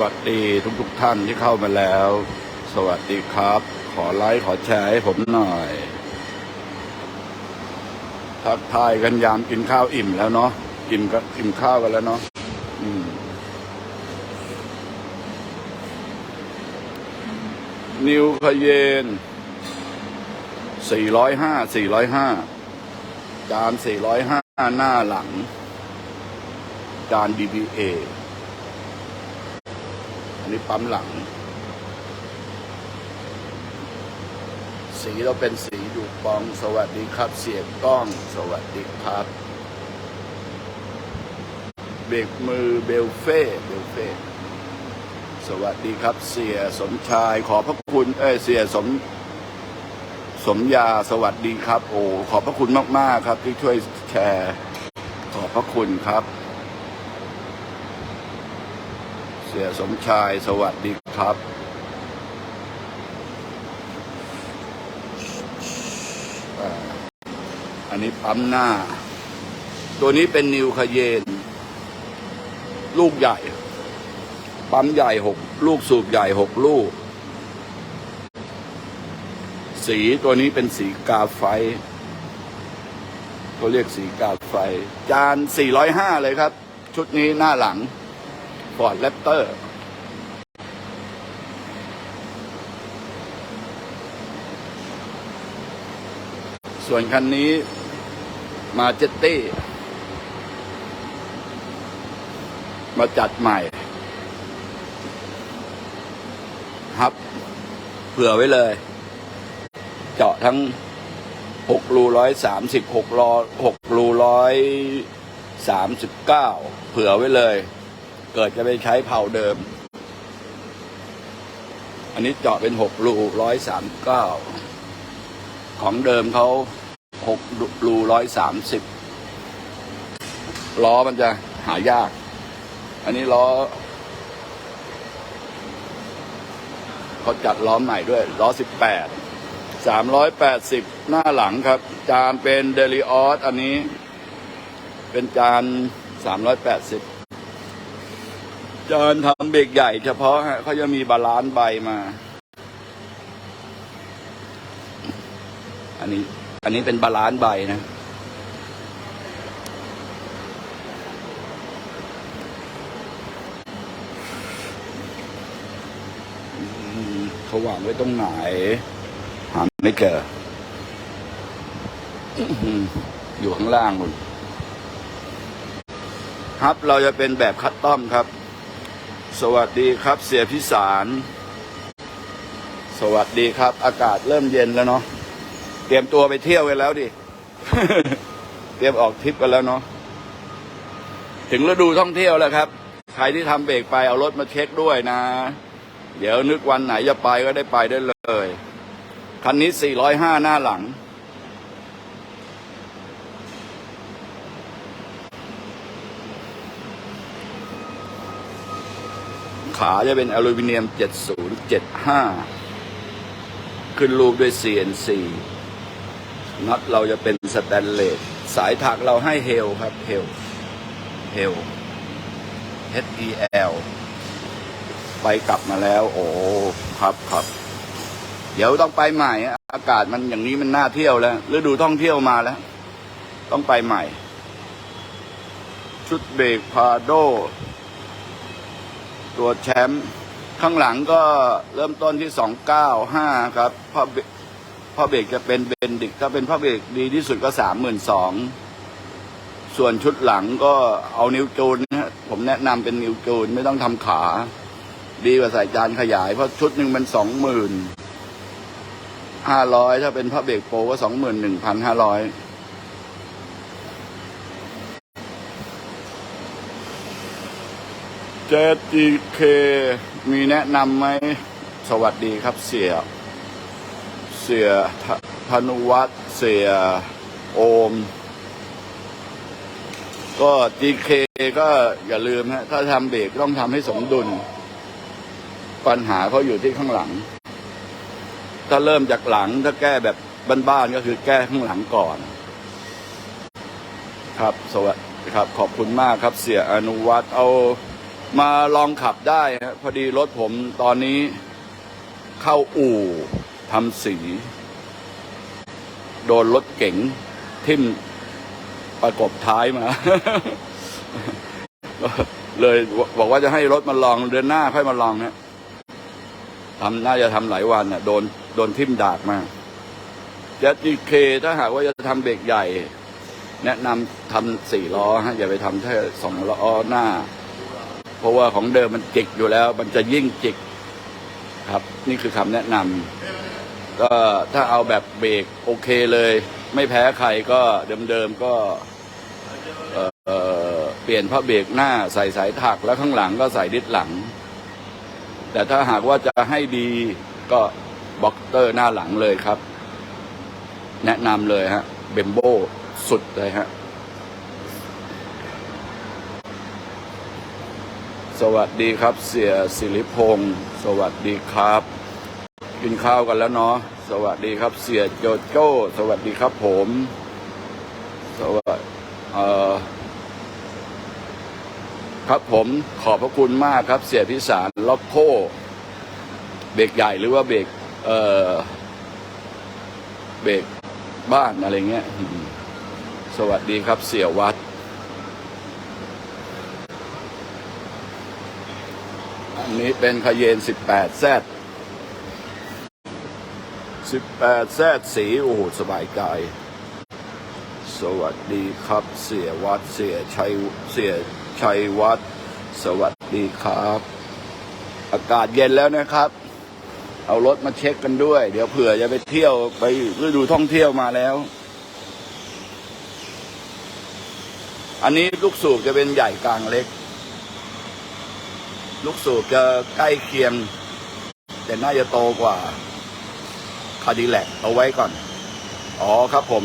วัสดีทุกทุกๆท่านที่เข้ามาแล้ว สวัสดีครับ ขอไลค์ขอแชร์ให้ผมหน่อย ทักทายกันยามกินข้าวอิ่มแล้วเนาะอิ่มก็อิ่มข้าวกันแล้วเนาะอืมนิวคเยน 405 405 จาน 405 หน้าหลัง จาน DBA อั นนี้ปั๊มหลัง สีเราเป็นสีดูปอง สวัสดีครับ เสียงกล้อง สวัสดีครับ เบรกมือเบลเฟ่เบลเฟ่สวัสดีครับ เสียสมชายขอพระคุณ เอ้ยเสียสมสมยาสวัสดีครับ โอ้ขอบพระคุณมาก ๆ ครับ ที่ช่วยแชร์ ขอบพระคุณครับ เสียสมชายสวัสดีครับ อันนี้ปั๊มหน้า ตัวนี้เป็นนิวคาเยน ลูกใหญ่ ปั๊มใหญ่หกลูกสูบใหญ่หกลูก สีตัวนี้เป็นสีกาไฟเขาเรียกสีกาไฟ จาน 405 เลยครับ ชุดนี้หน้าหลัง ฟอร์ดแรปเตอร์ส่วนคันนี้มาเจตตี้ มาจัดใหม่ ครับ เผื่อไว้เลย เจาะทั้งหกรูร้อยสามสิบหกรอหกรูร้อยสามสิบเก้าเผื่อไว้เลย เกิดจะไปใช้เผาเดิม อันนี้เจาะเป็นหกรูร้อยสามเก้าของเดิมเขาหกรูร้อยสามสิบล้อมันจะหายาก อันนี้ล้อเขาจัดล้อใหม่ด้วย ล้อสิบแปดสามร้อยแปดสิบหน้าหลังครับ จานเป็นเดลิออสอันนี้ เป็นจานสามร้อยแปดสิบ จานทำเบรกใหญ่เฉพาะฮะเขาจะมีบาลานซ์ใบมา อันนี้ อันนี้เป็นบาลานซ์ใบนะเขาวางไว้ตรงไหน หาไม่เจออื้อหืออยู่ข้างล่างคุณครับเราจะเป็นแบบคัดต้อมครับ สวัสดีครับเสียพิสาร สวัสดีครับ อากาศเริ่มเย็นแล้วเนาะเตรียมตัวไปเที่ยวกันแล้วดิ เตรียมออกทริปกันแล้วเนาะถึงฤดูท่องเที่ยวแล้วครับ ใครที่ทำเบรกไปเอารถมาเช็คด้วยนะ เดี๋ยวนึกวันไหนจะไปก็ได้ไปได้เลย คันนี้ 405 หน้าหลัง ขาจะเป็นอลูมิเนียม 7075 ขึ้นรูปด้วย CNC น็อตเราจะเป็นสแตนเลส สายถักเราให้เฮลครับ เฮล เฮล H E L ไปกลับมาแล้ว โอ้ครับครับ เดี๋ยวต้องไปใหม่ อากาศมันอย่างนี้มันน่าเที่ยวแล้วฤดูท่องเที่ยวมาแล้ว ต้องไปใหม่ ชุดเบรกพาโด ตัวแชมป์ข้างหลังก็เริ่มต้นที่สองเก้าห้าครับพ่อเบรกพ่อเบรกจะเป็นเบนดิกถ้าเป็นพ่อเบรกดีที่สุดก็สามหมื่นสองส่วนชุดหลังก็เอานิ้วจูนนะฮะผมแนะนำเป็นนิ้วจูนไม่ต้องทำขา ดีกว่าใส่จานขยาย เพราะชุดหนึ่งมันสองหมื่นห้าร้อยถ้าเป็นพระเบรกโปรก็สองหมื่นหนึ่งพันห้าร้อย เคมีแนะนำไหมสวัสดีครับเสีย เสียธธนุวัฒเสียโอม ก็ GK ก็อย่าลืมฮะถ้าทำเบรกต้องทำให้สมดุล ปัญหาเขาอยู่ที่ข้างหลัง ถ้าเริ่มจากหลังถ้าแก้แบบบ้านๆก็คือแก้ข้างหลังก่อน ครับ สวัสดีครับ ขอบคุณมากครับเสียอนุวัตรเอา มาลองขับได้ฮะพอดีรถผมตอนนี้เข้าอู่ทำสี โดนรถเก๋งทิ่มประกบท้ายมา เลยบอกว่าจะให้รถมาลองเดือนหน้าค่อยมาลองนะทำน่าจะทำหลายวันน่ะ โดนโดนทิ่มดากมาเจ็ดีเคถ้าหากว่าจะทำเบรกใหญ่ แนะนำทำสี่ล้อฮะอย่าไปทำแค่สองล้อหน้า เพราะว่าของเดิมมันจิกอยู่แล้ว มันจะยิ่งจิกครับ นี่คือคำแนะนำก็ถ้าเอาแบบเบรกโอเคเลย ไม่แพ้ใครก็เดิมๆก็เอ่อเอ่อเปลี่ยนผ้าเบรกหน้าใส่สายถักแล้วข้างหลังก็ใส่ดิสหลัง แต่ถ้าหากว่าจะให้ดีก็บ็อกเตอร์หน้าหลังเลยครับ แนะนำเลยฮะเบมโบสุดเลยฮะ สวัสดีครับเสียสิริพงศ์สวัสดีครับ กินข้าวกันแล้วเนาะสวัสดีครับเสียโจโจ้ สวัสดีครับผม สวัสดีเอ่อครับผมขอบพระคุณมากครับ เสียพิสารล็อกโคเบรกใหญ่หรือว่าเบรกเอ่อเบรกบ้านอะไรเงี้ย สวัสดีครับเสียวัด อันนี้เป็นคาเยน 18แซด18แซดสี โอ้โห สบายกาย สวัสดีครับ เสียวัด เสียชัย เสียชัยวัด สวัสดีครับ อากาศเย็นแล้วนะครับ เอารถมาเช็คกันด้วย เดี๋ยวเผื่อจะไปเที่ยวไปฤดูท่องเที่ยวมาแล้วอันนี้ลูกสูบจะเป็นใหญ่กลางเล็ก ลูกสูบจะใกล้เคียง แต่น่าจะโตกว่าคาดิแลกเอาไว้ก่อน อ๋อครับผม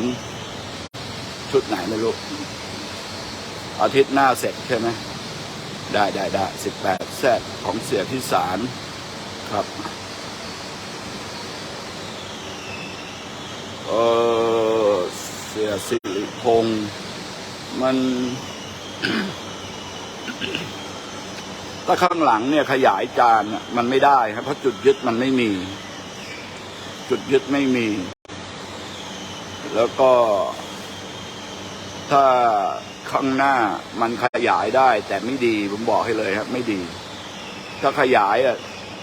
ชุดไหนไม่รู้ อาทิตย์หน้าเสร็จใช่ไหมได้ได้ได้สิบแปดแซดของเสียพิสารครับ เออเสียสิริพงศ์มัน ถ้าข้างหลังเนี่ยขยายจานมันไม่ได้ครับเพราะจุดยึดมันไม่มี จุดยึดไม่มี แล้วก็ ถ้าข้างหน้ามันขยายได้ แต่ไม่ดีผมบอกให้เลยครับ ไม่ดี ถ้าขยายอะ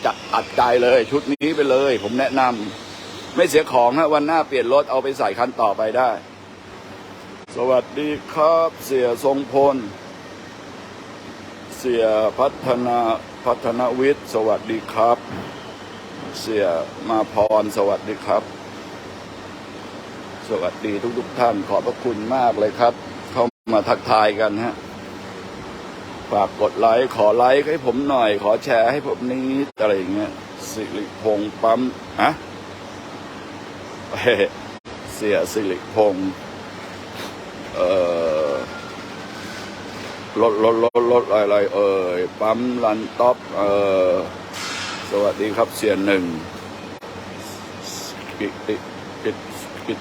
จะอัดใจเลย ชุดนี้ไปเลย ผมแนะนำไม่เสียของฮะวันหน้าเปลี่ยนรถเอาไปใส่คันต่อไปได้ สวัสดีครับ เสียทรงพล เสียพัฒนาพัฒนาวิทย์สวัสดีครับ เสียมาพรสวัสดีครับ สวัสดีทุกๆท่านขอบพระคุณมากเลยครับ เข้ามาทักทายกันฮะฝากกดไลค์ขอไลค์ให้ผมหน่อย ขอแชร์ให้ผมนี้อะไรอย่างเงี้ยสิริพงษ์ปั๊มอะเฮ้เสียสิริพงษ์เอ่อ รถรถรถรถอะไรเอ่ยปั๊มรันท็อปเอ่อสวัสดีครับเสียหนึ่งกิกิกิกิ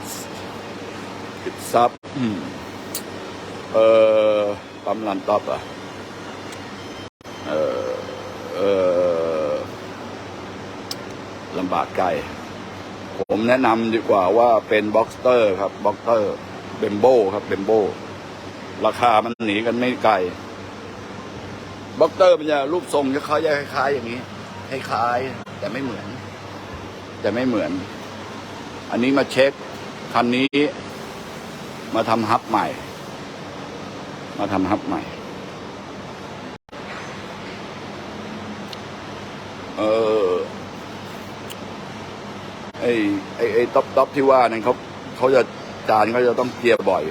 กิซับเอ่อปั๊มรันท็อปอะเออเออลำบากใจผมแนะนำดีกว่าว่าเป็นบ็อกเตอร์ครับบ็อกเตอร์เบมโบครับเบมโบ ราคามันหนีกันไม่ไกลบ็อกเตอร์มันจะรูปทรงจะคล้ายคล้ายๆอย่างนี้คล้ายๆแต่ไม่เหมือน แต่ไม่เหมือน อันนี้มาเช็คคันนี้ มาทำฮับใหม่ มาทำฮับใหม่ เออไอ้ไอ้ไอ้ต๊อปต๊อปที่ว่านั้นเขาเขาจะจานเขาจะต้องเกียร์บ่อย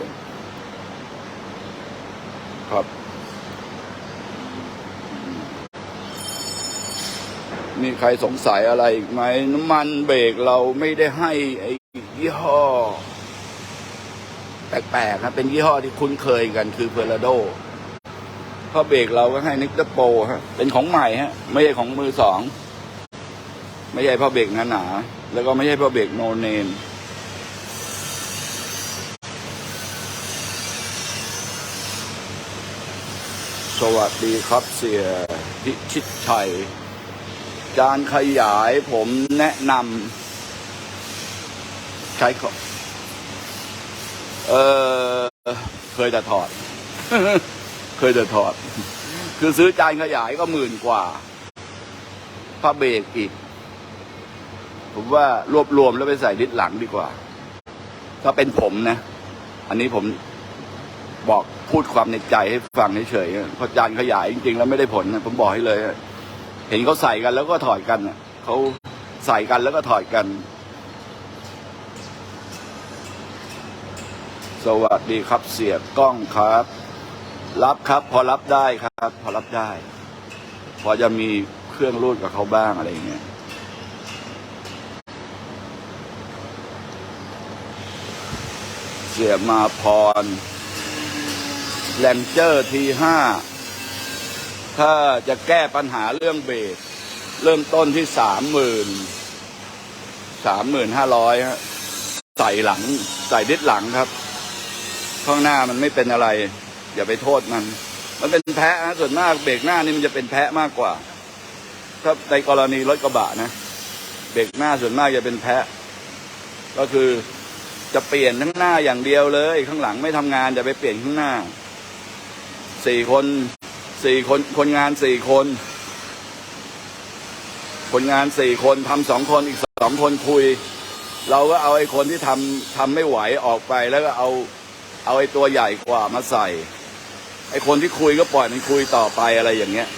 ครับ มีใครสงสัยอะไรอีกไหมน้ำมันเบรกเราไม่ได้ให้ไอ้ยี่ห้อ แปลกๆครับเป็นยี่ห้อที่คุ้นเคยกันคือเพลโดเพราะเบรกเราก็ให้นิกเตอร์โปรฮะเป็นของใหม่ฮะ ไม่ใช่ของมือสอง ไม่ใช่พ่อเบรกหนาๆแล้วก็ไม่ใช่พ่อเบรกโนเนมสวัสดีครับเสียพิชิตชัย จานขยายผมแนะนำใช้ของเออเคยจะถอด เคยจะถอด คือซื้อจานขยายก็หมื่นกว่าผ้าเบรกอีก ผมว่ารวบรวมแล้วไปใส่ดิสหลังดีกว่า ถ้าเป็นผมนะ อันนี้ผมบอกพูดความในใจให้ฟังเฉยๆเพราะจานขยายจริงๆ แล้วไม่ได้ผลนะผมบอกให้เลย เห็นเขาใส่กันแล้วก็ถอดกันน่ะเขาใส่กันแล้วก็ถอดกัน สวัสดีครับเสียกล้องครับ รับครับ พอรับได้ครับ พอรับได้ พอจะมีเครื่องรูดกับเขาบ้างอะไรเงี้ยเสียมาพรแลนเจอร์ทีห้า ถ้าจะแก้ปัญหาเรื่องเบรกเริ่มต้นที่สามหมื่นสามหมื่นห้าร้อยฮะใส่หลัง ใส่ดิสหลังครับ ข้างหน้ามันไม่เป็นอะไร อย่าไปโทษมัน มันเป็นแพะฮะส่วนมากเบรกหน้านี่มันจะเป็นแพะมากกว่า ถ้าในกรณีรถกระบะนะเบรกหน้าส่วนมากจะเป็นแพะ ก็คือจะเปลี่ยนทั้งหน้าอย่างเดียวเลย ข้างหลังไม่ทำงานจะไปเปลี่ยนข้างหน้าสี่คน สี่คนคนงานสี่คน คนงานสี่คนทำสองคนอีกสองคนคุย เราก็เอาไอ้คนที่ทำทำไม่ไหวออกไปแล้วก็เอาเอาไอ้ตัวใหญ่กว่ามาใส่ ไอ้คนที่คุยก็ปล่อยมันคุยต่อไปอะไรอย่างเงี้ย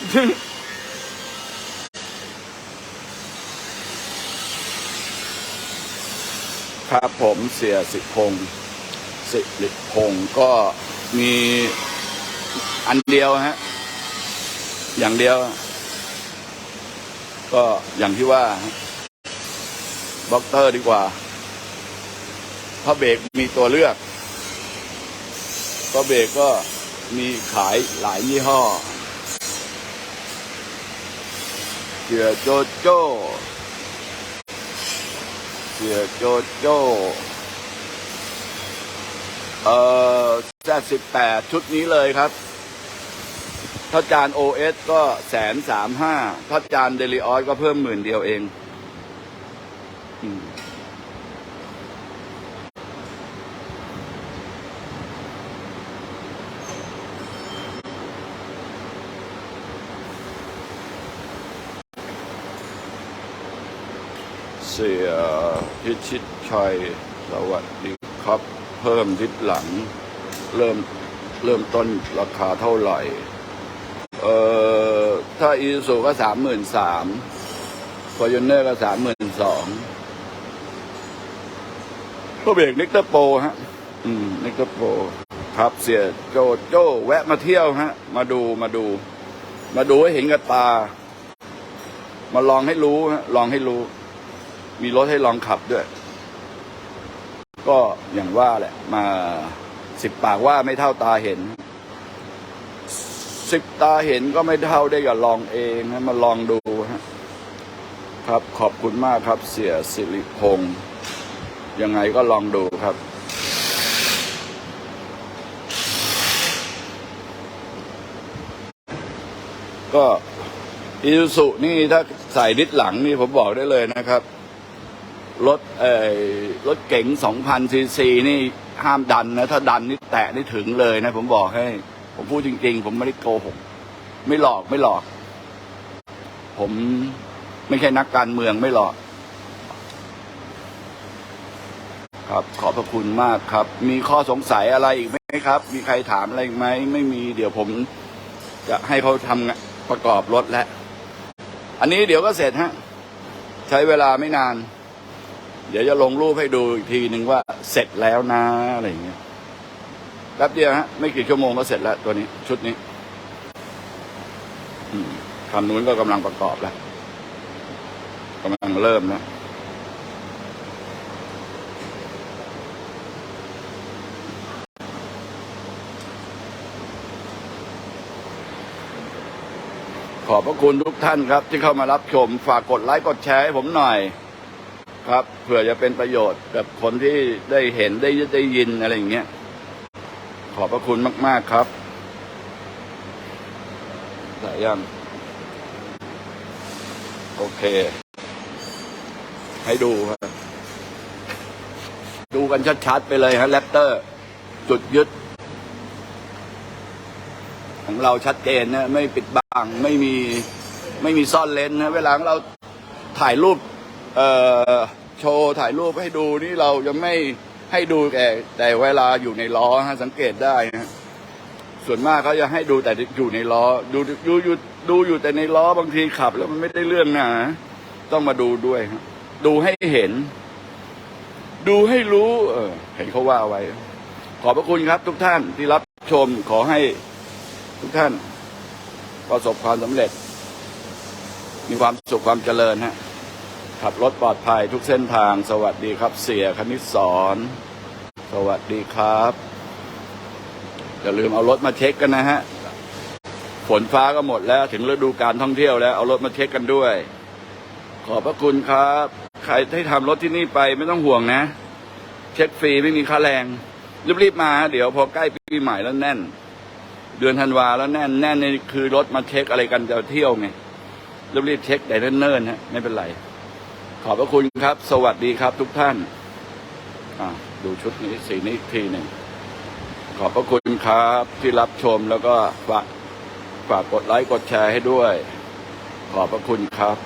ครับผมเสียสิพงศ์สิริพงศ์ก็มีอันเดียวฮะ อย่างเดียว ก็อย่างที่ว่าบล็อกเตอร์ดีกว่าเพราะเบรกมีตัวเลือกเพระเบรกก็มีขายหลายยี่ห้อเสือโจโจ้เสียโจโจ้เอ่อแซสิบแปดชุดนี้เลยครับ ถ้าจานโอเอสก็แสนสามห้าถ้าจานเดลิออสก็เพิ่มหมื่นเดียวเองเสียพิชิตชัย สวัสดีครับ เพิ่มทิศหลัง เริ่มเริ่มต้นราคาเท่าไหร่ เอ่อถ้าอีซูก็สามหมื่นสามฟอร์จูเนอร์ก็สามหมื่นสองก็เบรกนิกเตอร์โปรฮะ อืม นิกเตอร์โปรครับเสียโจโจ้แวะมาเที่ยวฮะ มาดูมาดู มาดูให้เห็นกับตา มาลองให้รู้ฮะลองให้รู้ มีรถให้ลองขับด้วย ก็อย่างว่าแหละ มาสิบปากว่าไม่เท่าตาเห็น สิบตาเห็นก็ไม่เท่าได้กับลองเองนะมาลองดูฮะครับขอบคุณมากครับเสียสิริพงศ์ยังไงก็ลองดูครับ ก็อีซูซุนี่ถ้าใส่ดิสหลังนี่ผมบอกได้เลยนะครับ รถเอ่อรถเก๋ง2,000ซีซีนี่ห้ามดันนะ ถ้าดันนี่แตะนี่ถึงเลยนะผมบอกให้ ผมพูดจริง ๆ ผมไม่ได้โกหก ไม่หลอกไม่หลอก ผมไม่ใช่นักการเมืองไม่หลอก ครับขอบพระคุณมากครับ มีข้อสงสัยอะไรอีกไหมครับ มีใครถามอะไรอีกไหมไม่มีเดี๋ยวผมจะให้เขาทำประกอบรถแล้วอันนี้เดี๋ยวก็เสร็จฮะ ใช้เวลาไม่นาน เดี๋ยวจะลงรูปให้ดูอีกทีหนึ่งว่าเสร็จแล้วนะอะไรอย่างเงี้ย แป๊บเดียวฮะไม่กี่ชั่วโมงก็เสร็จแล้วตัวนี้ ชุดนี้คันนู้นก็กำลังประกอบแล้วกำลังเริ่มแล้วขอบพระคุณทุกท่านครับ ที่เข้ามารับชม ฝากกดไลค์กดแชร์ให้ผมหน่อย ครับเผื่อจะเป็นประโยชน์กับคนที่ได้เห็นได้ได้ยินอะไรอย่างเงี้ย ขอบพระคุณมาก ๆ ครับใส่ยัง โอเค ให้ดูครับดูกันชัด ๆ ไปเลยฮะแรปเตอร์ จุดยึด ของเราชัดเจนนะไม่ปิดบัง ไม่มี ไม่มีซ่อนเลนนะ เวลาเราถ่ายรูป เอ่อ โชว์ ถ่ายรูปให้ดูนี่เราจะไม่ ให้ดูแต่แต่เวลาอยู่ในล้อฮะสังเกตได้นะส่วนมากเขาจะให้ดูแต่อยู่ในล้อ ดูดูอยู่ดูอยู่แต่ในล้อบางทีขับ แล้วมันไม่ได้เรื่องนะต้องมาดูด้วยฮะดูให้เห็น ดูให้รู้ เออ เห็นเขาว่าเอาไว้ ขอบพระคุณครับ ทุกท่านที่รับชมขอให้ทุกท่าน ประสบความสำเร็จ มีความสุขความเจริญฮะ ขับรถปลอดภัยทุกเส้นทาง สวัสดีครับเสียคณิตสอนสวัสดีครับ อย่าลืมเอารถมาเช็คกันนะฮะ ฝนฟ้าก็หมดแล้วถึงฤดูการท่องเที่ยวแล้ว เอารถมาเช็คกันด้วย ขอบพระคุณครับ ใครที่ทำรถที่นี่ไปไม่ต้องห่วงนะ เช็คฟรีไม่มีค่าแรง รีบๆมา เดี๋ยวพอใกล้ปีใหม่แล้วแน่น เดือนธันวาแล้วแน่นแน่นนี่คือรถมาเช็คอะไรกันจะเที่ยวไงรีบๆเช็คแต่เนิ่นๆฮะไม่เป็นไร ขอบพระคุณครับ สวัสดีครับทุกท่าน ดูชุดนี้สีนี้ทีหนึ่ง ขอบพระคุณครับที่รับชมแล้วก็ฝากฝากกดไลค์กดแชร์ให้ด้วย ขอบพระคุณครับ